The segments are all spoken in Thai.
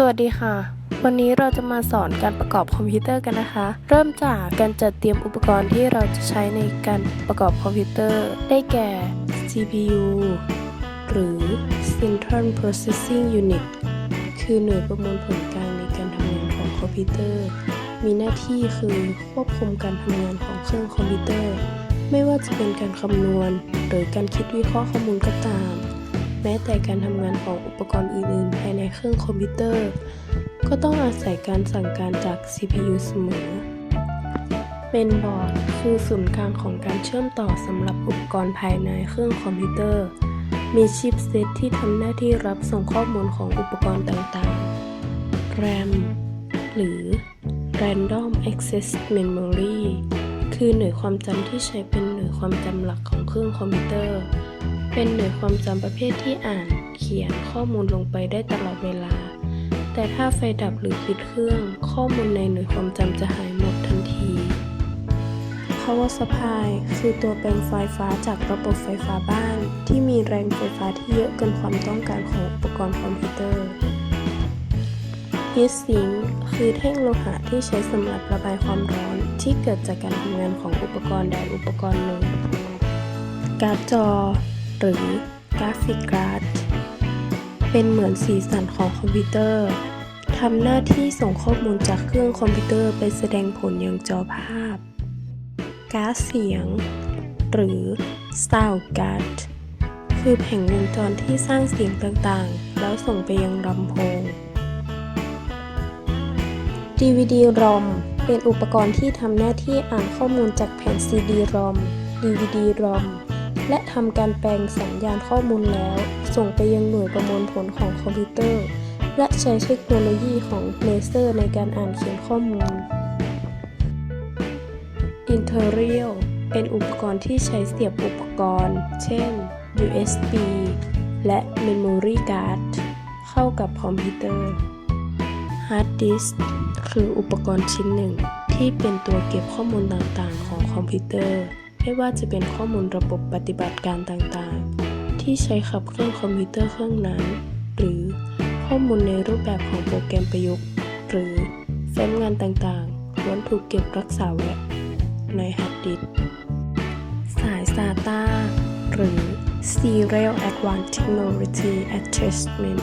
สวัสดีค่ะ วันนี้เราจะมาสอนการประกอบคอมพิวเตอร์กันนะคะ เริ่มจากการจัดเตรียมอุปกรณ์ที่เราจะใช้ในการประกอบคอมพิวเตอร์ ได้แก่ CPU หรือ Central Processing Unit คือหน่วยประมวลผลกลางในการทำงานของคอมพิวเตอร์ มีหน้าที่คือควบคุมการทำงานของเครื่องคอมพิวเตอร์ ไม่ว่าจะเป็นการคำนวณ หรือการคิดวิเคราะห์ข้อมูลก็ตาม แม้แต่การทำงานของอุปกรณ์อื่น ๆ ภายในเครื่องคอมพิวเตอร์ ก็ต้องอาศัยการสั่งการจาก CPU เสมอ เป็นบอร์ดคือศูนย์กลางของการเชื่อมต่อสำหรับอุปกรณ์ภายในเครื่องคอมพิวเตอร์ มีชิปเซตที่ทำหน้าที่รับส่งข้อมูลของอุปกรณ์ต่าง ๆ RAM หรือ Random Access Memory คือหน่วยความจำที่ใช้เป็นหน่วยความจำหลักของเครื่องคอมพิวเตอร์ เป็นหน่วยความจำประเภทที่อ่าน เขียนข้อมูลลงไปได้ตลอดเวลา แต่ถ้าไฟดับหรือปิดเครื่อง ข้อมูลในหน่วยความจำจะหายหมดทันที Power Supply คือตัวแปลงไฟฟ้าจากระบบไฟฟ้าบ้าน ที่มีแรงไฟฟ้าที่เยอะเกินความต้องการของอุปกรณ์คอมพิวเตอร์ Heat Sink คือแท่งโลหะที่ใช้สำหรับระบายความร้อนที่เกิดจากการทำงานของอุปกรณ์ใดอุปกรณ์หนึ่งการ์ดจอ หรือกราฟิกการ์ดเป็นเหมือนสีสันของคอมพิวเตอร์ทำหน้าที่ส่งข้อมูลจากเครื่องคอมพิวเตอร์ไปแสดงผลยังจอภาพ การ์ดเสียง หรือ Sound Card คือแผงวงจรที่สร้างเสียงต่างๆ แล้วส่งไปยังลำโพง DVD-ROM เป็นอุปกรณ์ที่ทำหน้าที่อ่านข้อมูลจากแผ่น CD-ROM DVD-ROM และทำการแปลงสัญญาณข้อมูลแล้ว ส่งไปยังหน่วยประมวลผลของคอมพิวเตอร์ และใช้เทคโนโลยีของเลเซอร์ในการอ่านเขียนข้อมูล Interial เป็นอุปกรณ์ที่ใช้เสียบอุปกรณ์ เช่น USB และ Memory Card เข้ากับคอมพิวเตอร์ Hard Disk คืออุปกรณ์ชิ้นหนึ่งที่เป็นตัวเก็บข้อมูลต่างๆ ของคอมพิวเตอร์ ไม่ว่าจะเป็นข้อมูลระบบปฏิบัติการต่างๆ ที่ใช้ขับเคลื่อนคอมพิวเตอร์เครื่องนั้น หรือข้อมูลในรูปแบบของโปรแกรมประยุกต์ หรือแฟ้มงานต่างๆล้วนถูกเก็บรักษาไว้ในฮาร์ดดิสก์สาย SATA หรือ Serial Advanced Technology Attachment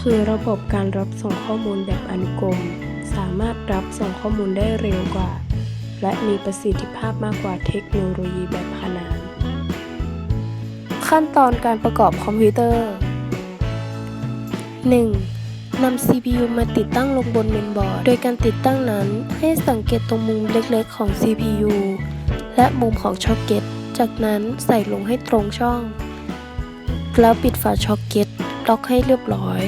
คือระบบการรับส่งข้อมูลแบบอนุกรม สามารถรับส่งข้อมูลได้เร็วกว่า และมีประสิทธิภาพมากกว่าเทคโนโลยีแบบขนาน ขั้นตอนการประกอบคอมพิวเตอร์ 1. นำ CPU มาติดตั้งลงบนเมนบอร์ด โดยการติดตั้งนั้นให้สังเกตตรงมุมเล็กๆของ CPU และมุมของช็อคเก็ต จากนั้นใส่ลงให้ตรงช่อง แล้วปิดฝาช็อคเก็ตล็อกให้เรียบร้อย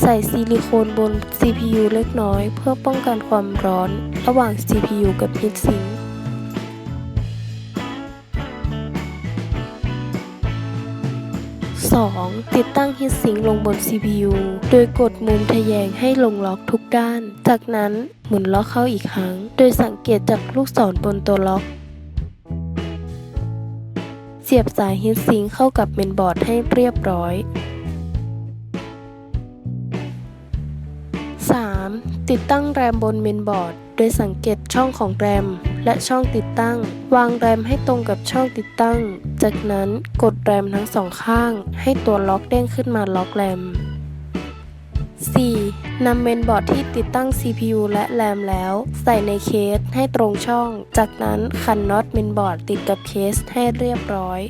ใส่ซิลิโคนบน CPU เล็กน้อย เพื่อป้องกันความร้อน ระหว่าง CPU กับ heatsink 2. ติดตั้ง heatsink ลงบน CPU โดยกดมุมทะแยงให้ลงล็อกทุกด้าน จากนั้นหมุนล็อกเข้าอีกครั้ง โดยสังเกตจากลูกศรบนตัวล็อก เสียบสาย heatsink เข้ากับเมนบอร์ดให้เรียบร้อย ติดตั้งแรมบนเมนบอร์ด โดยสังเกตช่องของแรม และช่องติดตั้ง วางแรมให้ตรงกับช่องติดตั้ง จากนั้นกดแรมทั้งสองข้าง ให้ตัวล็อกเด้งขึ้นมาล็อกแรม 4. นำเมนบอร์ดที่ติดตั้ง CPU และแรมแล้ว ใส่ในเคสให้ตรงช่อง จากนั้นขันน็อตเมนบอร์ดติดกับเคสให้เรียบร้อย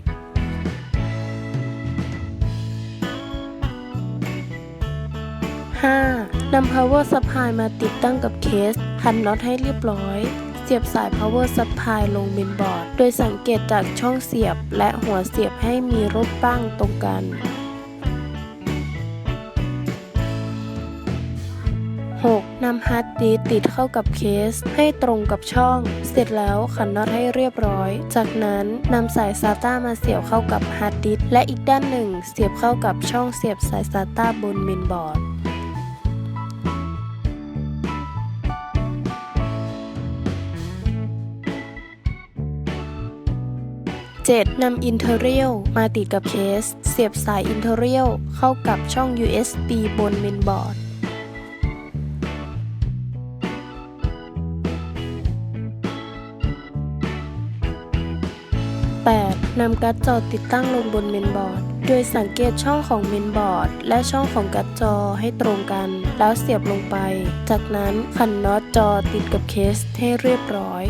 5. นำ power supply มาติดตั้งกับเคสขันน็อตให้เรียบร้อย เสียบสาย power supply ลงเมนบอร์ด โดยสังเกตจากช่องเสียบและหัวเสียบให้มีรูปปั้งตรงกัน 6. นำฮาร์ดดิสติดเข้ากับเคส ให้ตรงกับช่อง เสร็จแล้วขันน็อตให้เรียบร้อย จากนั้นนำสาย SATA มาเสียบเข้ากับฮาร์ดดิสและอีกด้านหนึ่ง เสียบเข้ากับช่องเสียบสาย SATA บนเมนบอร์ด 7. นำอินเทอร์เรียลมาติดกับเคส เสียบสายอินเทอร์เรียลเข้ากับช่อง USB บนเมนบอร์ด 8. นำการ์ดจอติดตั้งลงบนเมนบอร์ด โดยสังเกตช่องของเมนบอร์ด และช่องของการ์ดจอให้ตรงกัน แล้วเสียบลงไป จากนั้นขันน็อตจอติดกับเคสให้เรียบร้อย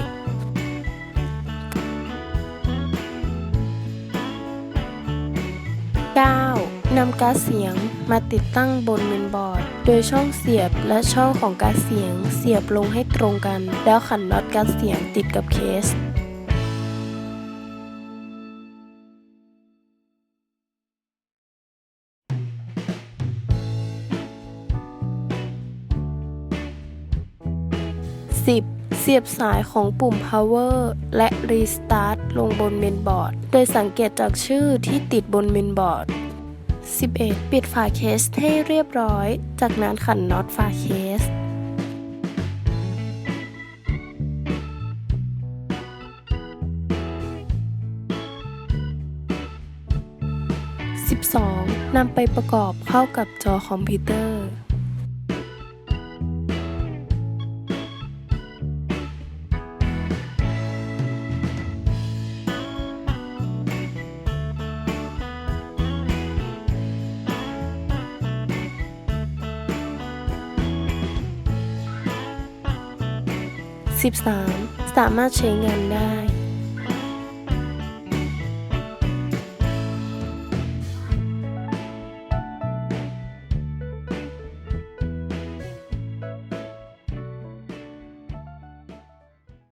นำการ์ดเสียงมาติดตั้งบนเมนบอร์ด โดยช่องเสียบและช่องของการ์ดเสียงเสียบลงให้ตรงกัน แล้วขันน็อตการ์ดเสียงติดกับเคส 10. เสียบสายของปุ่ม power และ restart ลงบนเมนบอร์ด โดยสังเกตจากชื่อที่ติดบนเมนบอร์ด 11. ปิดฝาเคสให้เรียบร้อย จากนั้นขันน็อตฝาเคส 12. นำไปประกอบเข้ากับจอคอมพิวเตอร์ 13. สามารถใช้งานได้